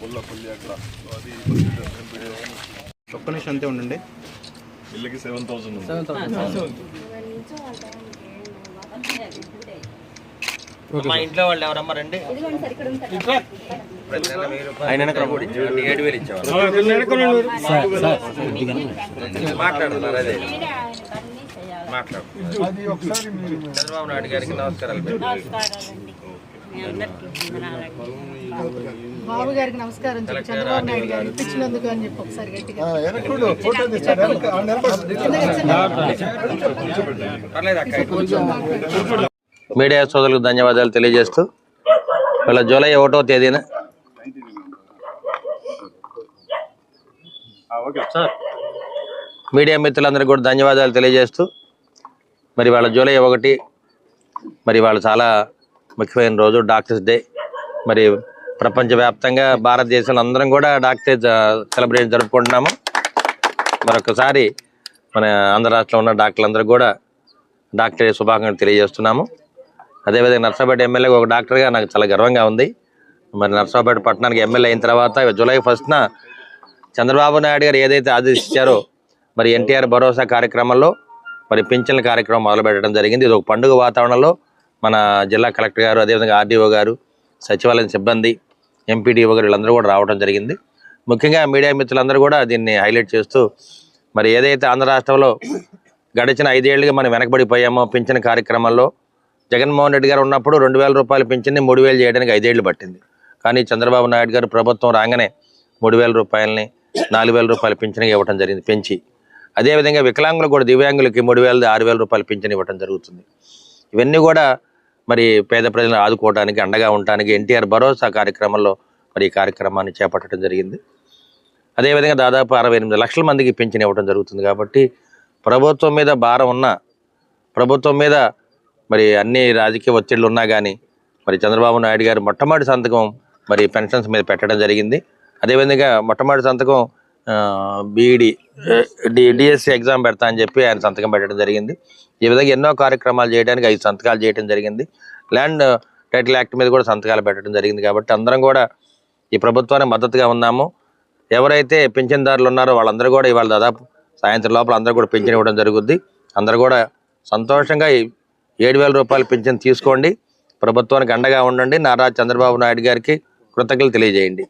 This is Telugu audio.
ముల్లపల్లి అక్కడ. సో అది ఒక్క నిమిషం అంతే ఉండండి. ఇళ్ళకి సెవెన్ థౌసండ్ మా ఇంట్లో వాళ్ళు ఎవరమ్మా రండి? ఆయన. ఏడు వేలు ఇచ్చేవాళ్ళు మాట్లాడుతున్నారు అదే. మాట్లాడు చంద్రబాబు నాయుడు గారికి నమస్కారాలు. బాబు గారికి నమస్కారం చెప్పు చంద్రబాబు నాయుడు గారు ఇప్పించినందుకు అని చెప్పి ఒకసారి గట్టిగా పర్లేదు అక్క మీడియా సోదరులకు ధన్యవాదాలు తెలియజేస్తూ ఇలా జూలై ఒకటో తేదీన. ఓకే మీడియా మిత్రులందరికీ కూడా ధన్యవాదాలు తెలియజేస్తూ మరి వాళ్ళ జూలై ఒకటి మరి వాళ్ళు చాలా ముఖ్యమైన రోజు డాక్టర్స్ డే. మరి ప్రపంచవ్యాప్తంగా భారతదేశంలో అందరం కూడా డాక్టర్ సెలబ్రేషన్ జరుపుకుంటున్నాము. మరొకసారి మన ఆంధ్ర రాష్ట్రంలో ఉన్న డాక్టర్లందరూ కూడా డాక్టర్ శుభాకాంక్షలు తెలియజేస్తున్నాము. అదేవిధంగా నర్సాపేట ఎమ్మెల్యేగా ఒక డాక్టర్గా నాకు చాలా గర్వంగా ఉంది. మరి నర్సాపేట పట్టణానికి ఎమ్మెల్యే అయిన తర్వాత జూలై ఫస్ట్న చంద్రబాబు నాయుడు గారు ఏదైతే ఆదేశించారో మరి ఎన్టీఆర్ భరోసా కార్యక్రమంలో మరి పింఛన్ల కార్యక్రమం మొదలుపెట్టడం జరిగింది. ఇది ఒక పండుగ వాతావరణంలో మన జిల్లా కలెక్టర్ గారు అదేవిధంగా ఆర్డీఓ గారు సచివాలయం సిబ్బంది ఎంపీడీఓ గారు వీళ్ళందరూ కూడా రావడం జరిగింది. ముఖ్యంగా మీడియా మిత్రులందరూ కూడా దీన్ని హైలైట్ చేస్తూ మరి ఏదైతే ఆంధ్ర రాష్ట్రంలో గడిచిన ఐదేళ్ళుగా మనం వెనకబడిపోయామో పింఛన్ కార్యక్రమంలో జగన్మోహన్ రెడ్డి గారు ఉన్నప్పుడు రెండు వేల రూపాయలు పింఛన్ని మూడు వేలు చేయడానికి ఐదేళ్ళు పట్టింది. కానీ చంద్రబాబు నాయుడు గారు ప్రభుత్వం రాగానే మూడు వేల రూపాయలని నాలుగు వేల రూపాయలు పింఛన్ ఇవ్వడం జరిగింది పెంచి. అదేవిధంగా వికలాంగులు కూడా దివ్యాంగులకి మూడు వేలది ఆరు వేల రూపాయలు పింఛన్ ఇవ్వడం జరుగుతుంది. ఇవన్నీ కూడా మరి పేద ప్రజలను ఆదుకోవడానికి అండగా ఉండటానికి ఎన్టీఆర్ భరోసా కార్యక్రమంలో మరి ఈ కార్యక్రమాన్ని చేపట్టడం జరిగింది. అదేవిధంగా దాదాపు అరవై ఎనిమిది లక్షల మందికి పింఛన్ ఇవ్వడం జరుగుతుంది కాబట్టి ప్రభుత్వం మీద భారం ఉన్న ప్రభుత్వం మీద మరి అన్ని రాజకీయ ఒత్తిళ్ళు ఉన్నా కానీ మరి చంద్రబాబు నాయుడు గారు మొట్టమొదటి సంతకం మరి పెన్షన్స్ మీద పెట్టడం జరిగింది. అదేవిధంగా మొట్టమొదటి సంతకం బీఈడి డి డిఎస్సి ఎగ్జామ్ పెడతా అని చెప్పి ఆయన సంతకం పెట్టడం జరిగింది. ఈ విధంగా ఎన్నో కార్యక్రమాలు చేయడానికి ఐదు సంతకాలు చేయడం జరిగింది. ల్యాండ్ టైటిల్ యాక్ట్ మీద కూడా సంతకాలు పెట్టడం జరిగింది కాబట్టి అందరం కూడా ఈ ప్రభుత్వానికి మద్దతుగా ఉన్నాము. ఎవరైతే పింఛన్దారులు ఉన్నారో వాళ్ళందరూ కూడా ఇవాళ దాదాపు సాయంత్రం లోపల అందరూ కూడా పింఛన్ ఇవ్వడం జరుగుద్ది. అందరూ కూడా సంతోషంగా ఏడు వేల రూపాయలు పింఛన్ తీసుకోండి. ప్రభుత్వానికి అండగా ఉండండి. నారా చంద్రబాబు నాయుడు గారికి కృతజ్ఞతలు తెలియజేయండి.